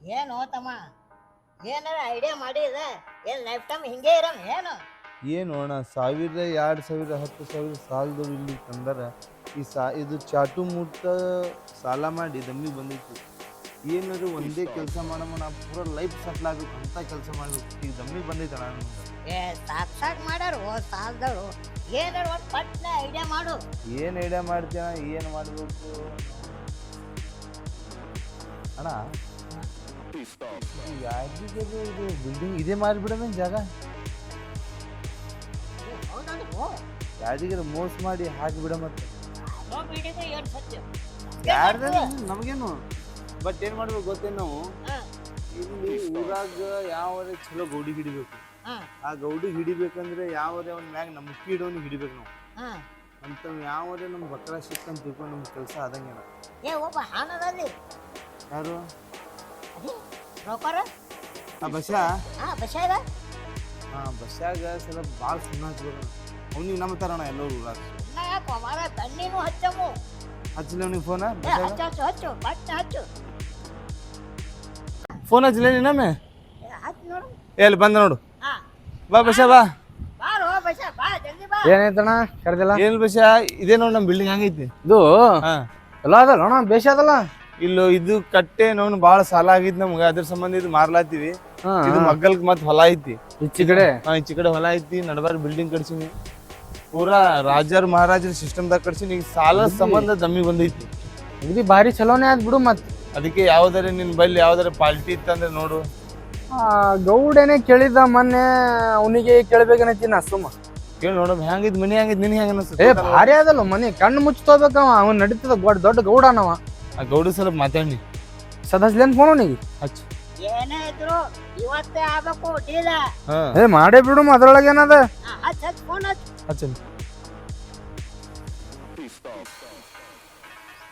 ಏನು ತಮ್ಮ? ಏನಾರ ಐಡಿಯಾ ಮಾಡಿದ? ಏನ್ ಲೈಫ್ ಟೈಮ್ ಹಿಂಗೆ ಇರೋಣ ಏನು? ಏನು ಅಣ್ಣ ಸಾವಿರ ಎರಡು ಸಾವಿರ ಹತ್ತು ಸಾವಿರ ಸಾಲದವ್ರು ಇಲ್ಲಿ ತಂದಾರ. ಈ ಸಾ ಇದು ಚಾಟು ಮುಟ್ಟ ಸಾಲ ಮಾಡಿ ದಮ್ಮಿ ಬಂದಿತ್ತು ಏನಾದ್ರು ಒಂದೇ ಕೆಲಸ ಮಾಡಮ್ಮ ನಾ ಪೂರ ಲೈಫ್ ಸೆಟ್ಲ್ ಆಗ್ಬೇಕು ಅಂತ ಕೆಲಸ ಮಾಡ್ಬೇಕು. ಈಗ ದಮ್ಮಿ ಬಂದೈತೆ ಅಣ್ಣ ಏ ಸಾಕ್ ಸಾಕ್ ಮಾಡ್ಯಾರು ಸಾಲದವರು. ಏನಾರ ಒಂದು ಪಟ್ನ ಐಡಿಯಾ ಮಾಡು. ಏನು ಐಡಿಯಾ ಮಾಡ್ತೀಯ ಏನು ಮಾಡಬೇಕು? ಅಣ್ಣ ಬಿಲ್ಡಿಂಗ್ ಇದೇ ಮಾಡಿಬಿಡೋಣ ಜಾಗ. ಯಾರಿಗಾರ ಮೋಸ ಮಾಡಿ ಹಾಕಿಬಿಡ ಮತ್ತೆ. ಯಾರ್ದಾರ ನಮಗೇನು? ಬಟ್ ಏನ್ ಮಾಡ್ಬೇಕು ಗೊತ್ತೇನು ನಾವು. ಇಲ್ಲಿ ಊರಾಗ ಯಾವರೇ ಚಲೋ ಗೌಡಿ ಹಿಡಿಬೇಕು. ಆ ಗೌಡಿ ಹಿಡಿಬೇಕಂದ್ರೆ ಯಾವ್ದೇ ಒಂದ್ ಮ್ಯಾಗ ನಮ್ಮ ಕೀಡೋನಿ ಹಿಡಿಬೇಕು ನಾವು. ಅಂತ ಯಾವ್ದೇ ನಮ್ ಬಕ್ರ ಸಿಕ್ಕಂತ ತಿಳ್ಕೊಂಡು ನಮ್ ಕೆಲಸ ಆದಂಗೆ ಯಾರು? ಬ್ರೋಕರ್ ಆ ಬಸ್ಸ? ಹಾ ಬಶಾಗ ಹಾ ಬಸ್ಸಾಗ ಸ್ವಲ್ಪ ಭಾಳ ಸುಣ್ಣ ಹಚ್ಬೇಕು ಅವ್ನಿಗೆ ನಂಬ್ತಾರಣ ಎಲ್ಲರೂ ಊರಾಗ. ನಾ ಯಾಕೋ ಮಾರ ತಣ್ಣೀನು ಹಚ್ಚಮು. ಹಚ್ಚಲಿ ಅವ್ನಿಗೆ ಫೋನ ಏ ಹಚ್ಚು ಹಚ್ಚು ಹಚ್ಚು ಪಟ್ನ ಹಚ್ಚು. ಫೋನ್ ಹಚ್ಚಲೇ ನಿನ್ನಮ್ಮೆ ಏ, ಹಚ್ಚು ನೋಡು. ಎಲ್ಲಿ ಬಂದ ನೋಡು. ಹಾ ಬಾ ಬಸ್ಸ ಬಾ. ಬಾರೋ ಬಶ ಬಾ ಜಲ್ದಿ ಬಾ. ಏನಾಯ್ತಣ್ಣ? ಕರೆದಿಲ್ಲ? ಏನ್ ಬಸ್ಸ? ಇದೇ ನೋಡಿ ನಮ್ಮ ಬಿಲ್ಡಿಂಗ್ ಹಂಗೈತಿ. ಇದು ಹಾ. ಎಲ್ಲ ಅದಲ್ಲ ಅಣ್ಣ? ಬೇಷ ಅದಲ್ಲ? ಇಲ್ಲೋ ಇದು ಕಟ್ಟೆ ನೋನ್ ಬಾಳ ಸಾಲ ಆಗಿದ್ ನಮ್ಗ. ಅದ್ರ ಸಂಬಂಧ ಇದು ಮಾರ್ಲಾತೀವಿ ಇದು ಮಗ್ಗಲ್ಕ್ ಮತ್ ಹೊಲ ಐತಿ. ಈಚೆ ಕಡೆ? ಹಾ ಈಚೆ ಕಡೆ ಹೊಲ ಐತಿ ನಡಬಾರ ಬಿಲ್ಡಿಂಗ್ ಕಟ್ಸಿನಿ. ಪೂರಾ ರಾಜರ್ ಮಹಾರಾಜರ ಸಿಸ್ಟಮ್ದಾಗ ಕಟ್ಸಿನಿ. ಈಗ ಸಾಲ ಸಂಬಂಧ ಜಮ್ಮಿ ಬಂದೈತಿ. ಇದು ಭಾರಿ ಚಲೋನೇ ಆದ್ ಬಿಡು ಮತ್ ಅದಕ್ಕೆ ಯಾವ್ದಾರ ನಿನ್ ಬಲ್ಲಿ ಯಾವ್ದಾರ ಪಾಲ್ಟಿ ಇತ್ತಂದ್ರೆ ನೋಡು. ಆ, ಗೌಡೇನೆ ಕೇಳಿದ ಮೊನ್ನೆ ಅವನಿಗೆ ಕೇಳ್ಬೇಕನ್ನತಿ ನಾ ಸುಮ್ಮ. ಕೇಳಿ ನೋಡಮ್ ಹೆಂಗಿದ್ ಮನಿ ಹೆಂಗಿದ್ ನಿನ್ ಹೆಂಗ ಏ ಅನಿಸ್ತದೆ ಭಾರಿ ಅದಲ್ಲ ಮನಿ ಕಣ್ಣು ಮುಚ್ಚತೋಬೇಕವ ಅವ್ನ್ ನಡೀತದ ದೊಡ್ಡ ದೊಡ್ಡ ಗೌಡನವ ಆ ಗೌಡ ಸ್ವಲ್ಪ ಮಾತಾಡಿ ಸದಸ್ಲೇನ್ ಫೋನ್ ಅವನಿಗೆ? ಹಚ್ ಏನೇ ಇದ್ರು ಇವತ್ತೇ ಆಗಬೇಕು ಡೀಲ. ಹಾ. ಏ ಮಾಡೇ ಬಿಡು ಅದ್ರೊಳಗೆ ಏನದ? ಹಚ್ಚ ಹಚ್ಚ ಫೋನ್ ಹಚ್ಚ. ಹಚ್ಚನ್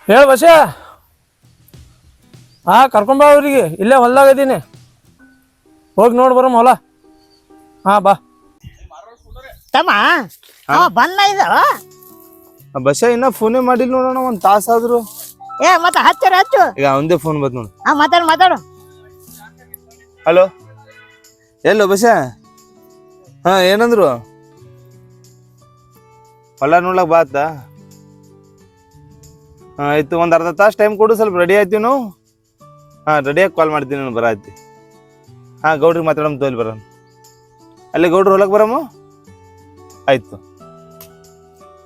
ಹೇಳ ಬಸ ಹಾ ಕರ್ಕೊಂಬಾ ಅವ್ರಿಗೆ. ಇಲ್ಲೇ ಹೊಲ್ದಾಗ ಇದೀನಿ. ಹೋಗಿ ನೋಡಿ ಬರಮ್ ಹೊಲ. ಹಾ ಬಾ. ತಮ್ಮ? ಅವ ಬಂದ ಇದ ಬಸ್ಸ ಇನ್ನ ಫೋನೇ ಮಾಡಿಲ್ಲ ನೋಡೋಣ ಒಂದ್ ತಾಸ ಆದ್ರು. ಏ ಮತ್ತೆ ಹಚ್ಚರ ಹಚ್ಚು. ಈಗ ಒಂದೇ ಫೋನ್ ಬಂತು ನೋಡು. ಹಾ ಮಾತಾಡು ಮಾತಾಡು. ಹಲೋ ಎಲ್ಲೋ ಬಸ ಹಾ ಏನಂದ್ರು? ಹೊಲ ನೋಡ್ಲಕ್ ಬಾತ ಹಾ ಆಯ್ತು ಒಂದ್ ಅರ್ಧ ತಾಸು ಟೈಮ್ ಕೊಡು ಸ್ವಲ್ಪ ರೆಡಿ ಆಯ್ತೀವಿ ನಾವು ಹಾ ರೆಡಿಯಾಗಿ ಕಾಲ್ ಮಾಡ್ತೀನಿ ನಾನು ಬರಾತಿ. ಹಾ ಗೌಡ್ರಿಗೆ ಮಾತಾಡಮ್ ತೋಲ್ ಬರೋಣ. ಅಲ್ಲಿ ಗೌಡ್ರು ಹೊಲಕ್ ಬರಮ್ಮ? ಆಯ್ತು.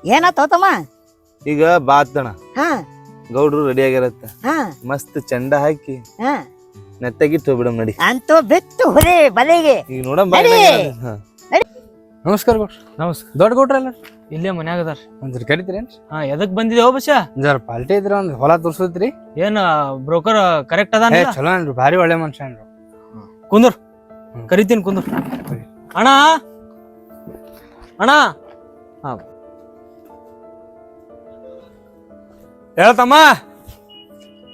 ಏನ ತಮ್ಮ ಈಗ ಬಾತಣ ಹಾ. ಗೌಡ್ರು ರೆಡಿ ಆಗಿರತ್ತ. ಹಾ. ಮಸ್ತ್ ಚಂಡ ಹಾಕಿ. ಹಾ. ನೆತ್ತಾಗಿಟ್ಟು ಹೋಗ್ಬಿಡಮ್ ನಡಿ. ಅಂತೂ ಬೆತ್ತು ಹೊರೆ ಬಲೆಗೆ ಈಗ ನೋಡಮ್ ಬಾ ನಡಿ. ಏನಾಗ್ಯದ. ಹಾ. ನಮಸ್ಕಾರ ಗೌಡ್ರ. ನಮಸ್ಕಾರ. ದೊಡ್ಡ ಗೌಡ್ರ ಅಲ್ಲ? ಇಲ್ಲೇ ಮನ್ಯಾಗ ಅದಾರ. ಒಂದ್ಸರಿ ಕರಿತೀರೇನ್ ಹಾ ಎದಕ್ ಬಂದಿದೆ ಬಸ ಜರ ಪಾಲ್ಟಿ ಇದ್ರ ಒಂದ್ ಹೊಲ ತೋರ್ಸತ್ರಿ. ಏನ್ ಬ್ರೋಕರ್ ಕರೆಕ್ಟ್ ಏ ಅದಾನ ಚಲೋ ಅನ್ರಿ ಭಾರಿ ಒಳ್ಳೆ ಮನುಷ್ಯ ಅನ್ರಿ ಕುಂದ್ರ. ಹ್ಮ್. ಕರಿತೀನಿ ಕುಂದ್ರ. ಅಣ್ಣ. ಅಣ್ಣ. ಹಾ. ಹೇಳ್ತಮ್ಮ.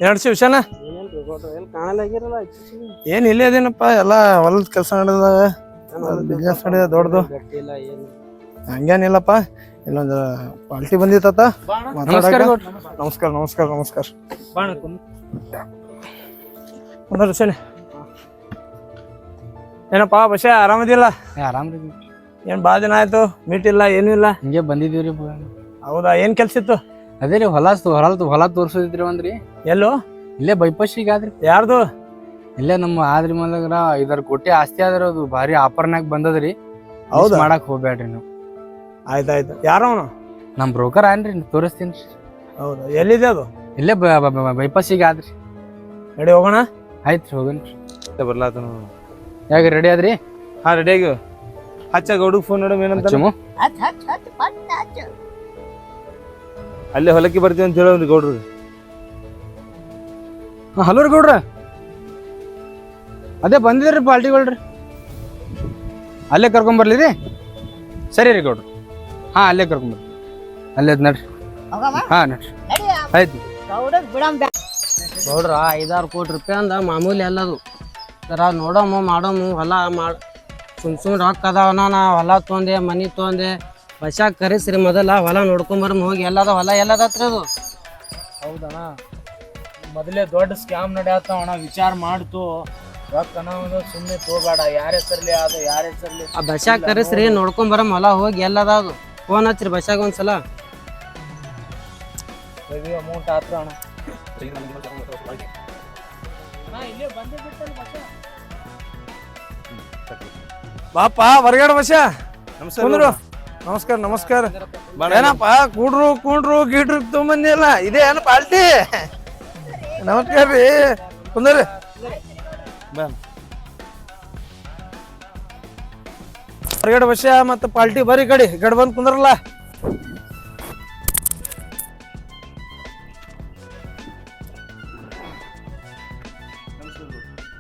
ಎರಡು ವಿಷಯನ. ಏನ್ ಇಲ್ಲೇ ಅದೇನಪ್ಪ ಎಲ್ಲ ಹೊಲದ ಕೆಲಸ ನಡೆದಾಗ ಬಿಸ್ನೆಸ್ ನಡೆದ ದೊಡ್ಡದು. ಹಂಗೇನಿಲ್ಲಪ್ಪ ಇಲ್ಲೊಂದು ಪಾಲ್ಟಿ ಬಂದಿತ್ತ ನಮಸ್ಕಾರ ನಮಸ್ಕಾರ ನಮಸ್ಕಾರ. ವಿಷಯನೇ. ಏನಪ್ಪ ಬಸ ಆರಾಮದಿಲ್ಲ? ಆರಾಮದಿಲ್ಲ ಏನ್ ಬಾ ದಿನ ಆಯ್ತು ಮೀಟ್ ಇಲ್ಲ ಏನೂ ಇಲ್ಲ. ಹಿಂಗೆ ಬಂದಿದ್ದೀವ್ರಿ. ಹೌದಾ ಏನ್ ಕೆಲ್ಸ ಇತ್ತು? ಅದೇ ರೀ ಹೊಲ ಹೊಲ ಹೊಲ ತೋರ್ಸೋದಿದ್ರಿ ಒಂದ್ರಿ. ಎಲ್ಲೋ? ಇಲ್ಲೇ ಬೈಪಾಸಿಗೆ ಆದ್ರಿ. ಯಾರ್ದು? ಇಲ್ಲೇ ನಮ್ಮ ಆದ್ರಿ ಮಲಗ್ರ ಐದಾರು ಕೋಟಿ ಆಸ್ತಿ ಆದ್ರೆ ಅದು. ಭಾರಿ ಆಫರ್ನಾಗ ಬಂದದ್ರಿ. ಹೌದು? ಮಾಡಕ್ ಹೋಗ್ಬೇಡ್ರಿ ನೀವು. ಆಯ್ತಾಯ್ತು. ಯಾರವನು? ನಮ್ ಬ್ರೋಕರ್ ಆನ್ರಿ ತೋರಿಸ್ತೀನಿ ಹೌದು? ಎಲ್ಲಿದೆ ಅದು? ಇಲ್ಲೇ ಬೈಪಾಸಿಗೆ ಆದ್ರಿ. ರೆಡಿ ಹೋಗೋಣ? ಆಯ್ತು ಹೋಗನ್ರಿ ಮತ್ತೆ ಯಾಕೆ ರೆಡಿ ಆದ್ರಿ? ಹಾ ರೆಡಿ ಆಗಿ. ಹಚ್ಚ ಹುಡುಗ ಫೋನ್ ನೋಡಮ್ ಏನಂತ ಹಚ್ಚ ಹಚ್ಚು ಅಲ್ಲೇ ಹೊಲಕ್ಕೆ ಬರ್ತೀವಿ ಅಂತ ಹೇಳೋನ್ರಿ ಗೌಡ್ರು. ಹಲೋ ರೀ ಗೌಡ್ರ. ಅದೇ ಬಂದಿದ್ರಿ ಪಾಲ್ಟಿಗಳ್ರಿ. ಅಲ್ಲೇ ಕರ್ಕೊಂಬರ್ಲಿ ರೀ. ಸರಿ ರೀ ಗೌಡ್ರು. ಹಾ ಅಲ್ಲೇ ಕರ್ಕೊಂಬರ್ರಿ ಅಲ್ಲೇ ನಡ್ರಿ. ಹಾ ನಡ್ರಿ. ನಡಿ ಆಯ್ತು ಗೌಡ್ರ ನೋಡ್ರ ಐದಾರು ಕೋಟಿ ರೂಪಾಯಿ ಅಂದ ಮಾಮೂಲಿ ಅಲ್ಲದು ಜರ ನೋಡಮ್ಮ ಮಾಡಮ್ಮ ಹೊಲ ಮಾಡ ಸುಮ್ ಸುಮ್ ರೊಕ್ಕ ಅದಾವನ ನಾ ಹೊಲ ತೊಂದೆ ಮನಿ ತೊಂದೆ ಬಸ್ಯಾಗ ಕರೆಸ್ರಿ ಮೊದಲ ಹೊಲ ನೋಡ್ಕೊಂಬರಮ್ ಹೋಗಿ. ಎಲ್ಲದ ಹೊಲ ಎಲ್ಲದ ಹತ್ರ ಅದು? ಹೌದಣ್ಣ. ಮೊದಲೇ ದೊಡ್ಡ ಸ್ಕ್ಯಾಮ್ ನಡೆಯತ್ತಾವ ಅಣ್ಣ. ವಿಚಾರ ಮಾಡ್ತು. ಸುಮ್ಮನೆ ತಗೋಬೇಡ. ಯಾರ ಹೆಸರ್ಲಿ ಅದು ಯಾರ ಹೆಸರ್ಲಿ ಆ ಬಸ್ಯಾಗ ಕರೆಸ್ರಿ ನೋಡ್ಕೊಂಡ್ ಬರಮ್ ಹೊಲ ಹೋಗಿ ಎಲ್ಲದ ಅದು. ಫೋನ್ ಹಚ್ರಿ ಬಸ್ಯಾಗ ಒಂದ್ಸಲ. ಅಮೌಂಟ್ ಆತ್ರ ಅಣ್ಣ. ಬಾಪ ಹೊರಗಡೆ ಬಸ ಕುಂದ್ರು. ನಮಸ್ಕಾರ ನಮಸ್ಕಾರ. ಏನಪ್ಪ ಕೂಡ್ರು ಕೂಡ್ರು ಗೀಡ್ರು ತುಂಬಂದಿಲ್ಲ ಇದೇ ಏನು ಪಾಲ್ಟಿ? ನಮಸ್ಕಾರ ರೀ. ಕುಂದ್ರಿ ಹೊರಗಡೆ ವಶ ಮತ್ತೆ ಪಾಲ್ಟಿ ಬರ್ರಿ ಕಡಿ. ಗಡ್ ಬಂದ್ ಕುಂದ್ರಲ್ಲ.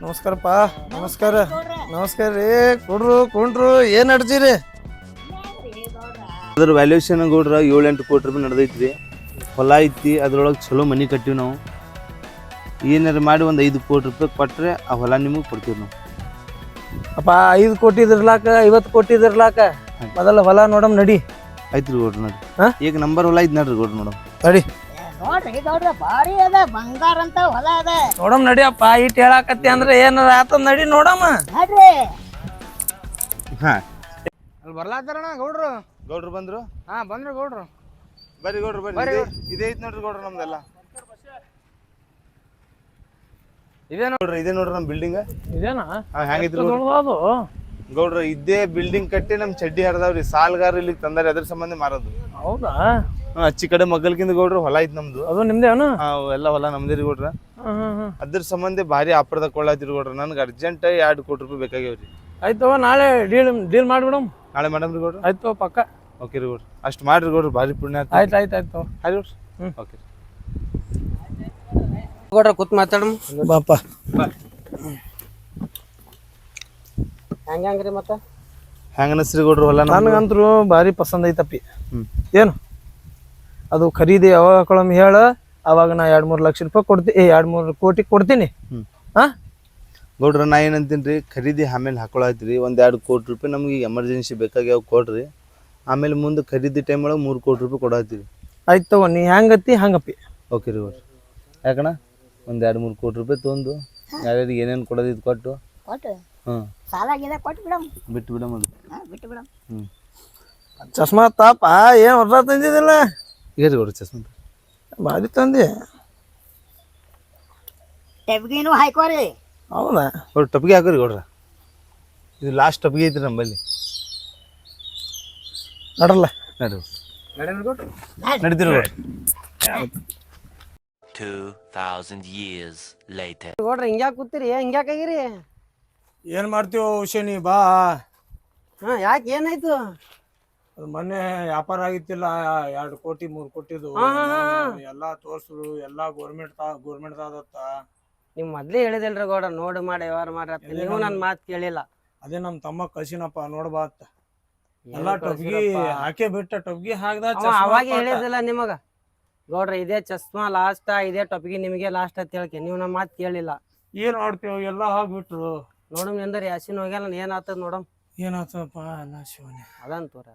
ನಮಸ್ಕಾರಪ್ಪ. ನಮಸ್ಕಾರ. ನಮಸ್ಕಾರ ರೀ. ಕುಡ್ರು ಕುಂಡ್ರು ಏನ್ ನಡ್ತೀರಿ? ಅದ್ರ ವ್ಯಾಲ್ಯೂಷನ್ ಗೌಡ್ರ ಏಳು ಎಂಟು ಕೋಟಿ ರೂಪಾಯಿ ನಡೆದೈತ್ರಿ. ಹೊಲ ಐತಿ ಅದ್ರೊಳಗೆ ಚಲೋ ಮನಿ ಕಟ್ಟಿವಿ ನಾವು. ಏನಾರ ಮಾಡಿ ಒಂದು ಐದು ಕೋಟಿ ರೂಪಾಯಿ ಕೊಟ್ಟರೆ ಆ ಹೊಲ ನಿಮಗೆ ಕೊಡ್ತೀವಿ ನಾವು. ಅಪ್ಪ ಐದು ಕೋಟಿ ಇದ್ರಲಾಕ ಐವತ್ತು ಕೋಟಿ ಇರ್ಲಾಕ ಮೊದಲ ಹೊಲ ನೋಡಮ್ ನಡಿ. ಐತ್ರಿ ಗೌಡ್ರ ನೋಡಿ ಹಾ? ಈಗ ನಂಬರ್ ಹೊಲ ಐತಿ ನೋಡ್ರಿ ಗೌಡ್ರ ನೋಡಮ್. ನಡಿ. ನೋಡ್ರಿ ಗೌಡ್ರ ಭಾರಿ ಅದ ಬಂಗಾರ ಅಂತ ಹೊಲ ಅದ. ನೋಡಮ್ ನಡಿಯಪ್ಪ ಇಟ್ ಹೇಳಾಕತ್ತಿ ಅಂದ್ರೆ ಏನಾರ ಆತ ನಡಿ ನೋಡಮ್ಮ ನೋಡ್ರಿ. ಹಾಂ. ಅಲ್ಲಿ ಬರ್ಲಾತಾರಣ ಗೌಡ್ರು? ಗೌಡ್ರು ಬಂದ್ರು? ಹಾ ಬಂದ್ರು ಗೌಡ್ರು. ಬರ್ರಿ ಗೌಡ್ರು ಬರ್ರಿ. ಇದೇ- ಇದೇ ಐತಿ ನೋಡ್ರಿ ಗೌಡ್ರು ನಮ್ದೆಲ್ಲ. ಇದೇನು ನೋಡ್ರಿ ಇದೇ ನೋಡ್ರಿ ನಮ್ ಬಿಲ್ಡಿಂಗ್ ಇದೇನಾ? ಹೆಂಗೈತ್ರಿ ಅದು? ಗೌಡ್ರ ಇದೇ ಬಿಲ್ಡಿಂಗ್ ಕಟ್ಟಿ ನಮ್ ಚಡ್ಡಿ ಹರಿದಾವ್ರಿ. ಸಾಲ್ಗಾರ ಇಲ್ಲಿ ತಂದಾರಿ ಅದ್ರ ಸಂಬಂಧ ಮಾರೋದು. ಹೌದಾ? ಹಾ, ಅಚ್ಚಿ ಕಡೆ ಮಗ್ಗಲ್ಕಿಂದ ಗೌಡ್ರು ಹೊಲ ಐತ್ ನಮ್ದು. ಅದು ನಿಮ್ದೇನು? ಹಾ, ಎಲ್ಲ ಹೊಲ ನಮ್ದೇ ರೀ ಗೌಡ್ರ. ಅದ್ರ ಸಂಬಂಧ ಭಾರಿ ಆಪರ್ದಾಗ ಕೊಳ್ಳಾತಿರಿ ಗೌಡ್ರ. ನನ್ಗೆ ಅರ್ಜೆಂಟ್ ಎರಡು ಕೋಟಿ ರೂಪಾಯಿ ಬೇಕಾಗ್ಯಾವ್ರಿ. ಆಯ್ತು ನಾಳೆ ಡೀಲ್ ಡೀಲ್ ಮಾಡ್ಬಿಡಮ್ ನಾಳೆ ಮೇಡಮ್ ರೀ ಗೌಡ್ರ ಆಯ್ತು ಪಕ್ಕ. ಓಕೆ ರೀ ಗೌಡ್ರ ಅಷ್ಟು ಮಾಡ್ರಿ ಗೌಡ್ರ ಭಾರಿ ಪುಣ್ಯ ಆಯ್ತು ಆಯ್ತು ಆಯ್ತು ಆಯ್ತು ಹಾಯ್ ಹ್ಞೂ ಹ್ಮ್. ಓಕೆ ಕೊಡ್ರ ಕೂತ್ ಮಾತಾಡಮ್ ಬಾಪ. ಹೆಂಗ ಹೆಂಗ್ರಿ ಮತ್ತೆ? ಹೆಂಗ ಅನಸ್ರಿ ಗೌಡ್ರ ಹೊಲ? ನನಗಂತರೂ ಭಾರಿ ಪಸಂದ್ ಐತಪ್ಪಿ. ಏನು? ಅದು ಖರೀದಿ ಯಾವಾಗ ಹಾಕೊಳಮ್ ಹೇಳ ಅವಾಗ ನಾ ಎರಡು ಮೂರು ಲಕ್ಷ ರೂಪಾಯಿ ಕೊಡ್ತೀನಿ ಏ ಎರಡ್ ಮೂರ್ ಕೋಟಿ ಕೊಡ್ತೀನಿ. ಹ್ಞೂ ಹಾ ಗೌಡ್ರ ನಾ ಏನಂತೀನಿ ರೀ ಖರೀದಿ ಆಮೇಲೆ ಹಾಕೊಳತ್ರಿ ಒಂದು ಎರಡು ಕೋಟಿ ರೂಪಾಯಿ ನಮ್ಗೆ ಈಗ ಎಮರ್ಜೆನ್ಸಿ ಬೇಕಾಗ್ಯಾವ ಕೊಡ್ರಿ. ಆಮೇಲೆ ಮುಂದೆ ಖರೀದಿ ಟೈಮ್ ಒಳಗೆ ಮೂರು ಕೋಟಿ ರೂಪಾಯಿ ಕೊಡತ್ತೀವಿ ಆಯ್ತು ತಗೋ ನೀ ಹೆಂಗತ್ತಿ ಹಂಗಪ್ಪಿ. ಓಕೆ ರೀ ಗೌಡ್ರ ಯಾಕಣ ಒಂದು ಎರಡು ಮೂರು ಕೋಟಿ ರೂಪಾಯಿ ತೊಂದು ಯಾರ್ಯಾರಿಗೆ ಏನೇನು ಕೊಡೋದಿದ್ದು ಕೊಟ್ಟು. ಕೊಟ್ಟು? ಹ್ಮ್. ಸಾಲ ಕೊಟ್ಟು ಬಿಡಮ್. ಬಿಟ್ಟು ಬಿಡಮ್ ಅದು. ಬಿಟ್ಟು ಬಿಡಮ್. ಹ್ಞೂ ಚಸ್ಮಾ ತಾಪ ಏನು ಹೊರ ತಂದಿದಿಲ್ಲ ಈಗ ರೀ ಗೌಡ್ರ ಚಸ್ಮ ಭಾರಿ ತಂದಿ. ಟೆಬ್ಗಿನೂ ಹಾಕೋರಿ ಹೌದಾ? ಅವ್ರು ಟಪ್ಗೆ ಹಾಕೋರಿ ಗೌಡ್ರ ಇದು ಲಾಸ್ಟ್ ಟಪ್ಗೆ ಐತ್ರಿ ನಮ್ಮಲ್ಲಿ. ನಡಲ್ಲ ನಡು ನಡೀತಿರ ಗೌಡ್ರು ನಡೀತೀರಿ ಗೌಡ್ರ 2,000 years later. ನೋಡ್ರಿ ಹಿಂಗ್ಯಾಕ್ ಆಗಿರಿ? ಏನ್ ಮಾಡ್ತೀವೋ ಶನಿ ಬಾ. ಹಾ ಯಾಕೆ ಏನಾಯ್ತು? ಅದು ಮೊನ್ನೆ ವ್ಯಾಪಾರ ಆಗಿತ್ತಿಲ್ಲ ಎರಡು ಕೋಟಿ ಮೂರು ಕೋಟಿದು. ಎಲ್ಲಾ ತೋರ್ಸಿದ್ರು ಎಲ್ಲಾ ಗೋರ್ಮೆಂಟ್ ಗೋರ್ಮೆಂಟ್ ಆದತ್ತ ನಿಮ್ ಮೊದ್ಲೇ ಹೇಳಿದಿಲ್ರಿ ಗೌಡ ನೋಡಿ ಮಾಡಿ ವ್ಯವಹಾರ ಮಾಡ್ರಿ ಅಂತ. ನೀವು ನನ್ನ ಮಾತು ಕೇಳಿಲ್ಲ. ಅದೇ ನಮ್ ತಮ್ಮ ಕಳ್ಸಿನಪ್ಪ ನೋಡ್ಬಾ ಅಂತ. ಎಲ್ಲಾ ಟೊಬ್ಗಿ ಹಾಕೇ ಬಿಟ್ಟ ಟೊಬ್ಗಿ ಹಾಕ್ದ ಅವ ಅವಾಗ ಹೇಳಿದಿಲ್ಲ ನಿಮಗ. ಗೌಡ್ರ ಇದೇ ಚಸ್ಮಾ ಲಾಸ್ಟ್ ಇದೇ ಟೊಪ್ಗಿ ನಿಮಗೆ ಲಾಸ್ಟ್ ಅಂತ ಹೇಳ್ಕೆ. ನೀವು ನಮ್ಮ ಮಾತು ಕೇಳಿಲ್ಲ. ಏನ್ ಮಾಡ್ತೇವ ಎಲ್ಲಾ ಹಾಕ್ಬಿಟ್ರು. ನೋಡಮ್ ಎಂದ್ರೆ ಯಾಸಿನ ಹೋಗ್ಯಾನ ಏನಾಗ್ತದ ನೋಡಮ್. ಏನಾತಪ್ಪ ಎಲ್ಲ ಶಿವನೇ. ಅದಂತೂರ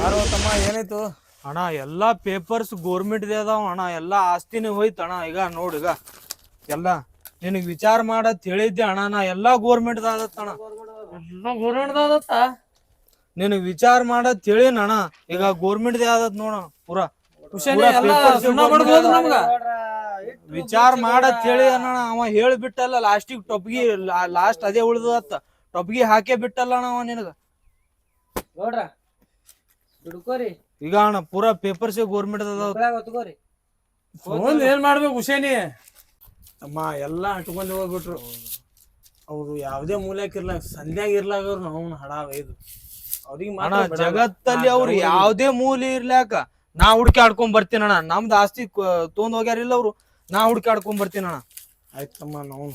ಯಾರೋ ತಮ್ಮ ಏನಾಯ್ತು? ಅಣ್ಣ ಎಲ್ಲ ಪೇಪರ್ಸ್ ಗೋರ್ಮೆಂಟ್ದೇ ಅದಾವ ಅಣ್ಣ. ಎಲ್ಲ ಆಸ್ತಿನೇ ಹೋಯ್ತು ಅಣ್ಣ. ಈಗ ನೋಡಿಗ ಈಗ. ಎಲ್ಲ ನಿನಗ್ ವಿಚಾರ ಮಾಡತ್ ಹೇಳಿದ್ದೆ ಅಣ್ಣ ನಾ. ಎಲ್ಲಾ ಗೋರ್ಮೆಂಟ್ ಆದತ್ತ ಅಣ್ಣ. ಎಲ್ಲ ಗೋರ್ಮೆಂಟ್ ಆದತ್ತ? ನಿನಗ್ ವಿಚಾರ ಮಾಡತ್ ಹೇಳಿನ ಅಣ್ಣ. ಈಗ ಗೋರ್ಮೆಂಟ್ ಆದತ್ ನೋಡ ಪೂರಾ. ವಿಚಾರ ಮಾಡತ್ ಹೇಳಿ ಅಣ್ಣ ಅವ ಹೇಳ್ಬಿಟ್ಟಲ್ಲ ಲಾಸ್ಟಿಗೆ ಟೊಪ್ಗಿ ಲಾಸ್ಟ್ ಅದೇ ಉಳ್ದತ್ತ ಟೊಪ್ಗಿ ಹಾಕೇ ಬಿಟ್ಟಲ್ಲ ಅಣ್ಣ ಅವ ನಿನಗ. ನೋಡ್ರ ಹಿಡ್ಕೋರಿ ಈಗ ಅಣ್ಣ ಪೂರಾ ಪೇಪರ್ಸ್ ಗೋರ್ಮೆಂಟ್ ಅದಾವ. ಮಕ್ಳಾಗ ಹೊತ್ಕೋರಿ. ಮುಂದ್ ಏನ್ ಮಾಡ್ಬೇಕು ಹುಸೇನಿ? ಅಮ್ಮ ಎಲ್ಲಾ ಅಟ್ಕೊಂಡು ಹೋಗ್ಬಿಟ್ರು. ಅವ್ರು ಯಾವ್ದೇ ಮೂಲಕ ಇರ್ಲಾಕ ಸಂಧ್ಯಾಗ ಇರ್ಲಾಗವ್ರು ನಾವು ಹಡ ಇದು. ಅವ್ರಿಗೆ ಅಣ್ಣ ಜಗತ್ತಲ್ಲಿ ಅವ್ರು ಯಾವ್ದೇ ಮೂಲೆ ಇರ್ಲಾಕ ನಾ ಹುಡುಕಿ ಆಡ್ಕೊಂಡ್ ಬರ್ತೀನಿ ಅಣ್ಣ. ನಮ್ದು ಆಸ್ತಿ ತೊಗೊಂಡ್ ಹೋಗ್ಯಾರಿಲ್ಲ ಅವ್ರು. ನಾ ಹುಡುಕಿ ಆಡ್ಕೊಂಡ್ ಬರ್ತೀನಿ ಅಣ್ಣ. ಆಯ್ತಮ್ಮ ನಾವು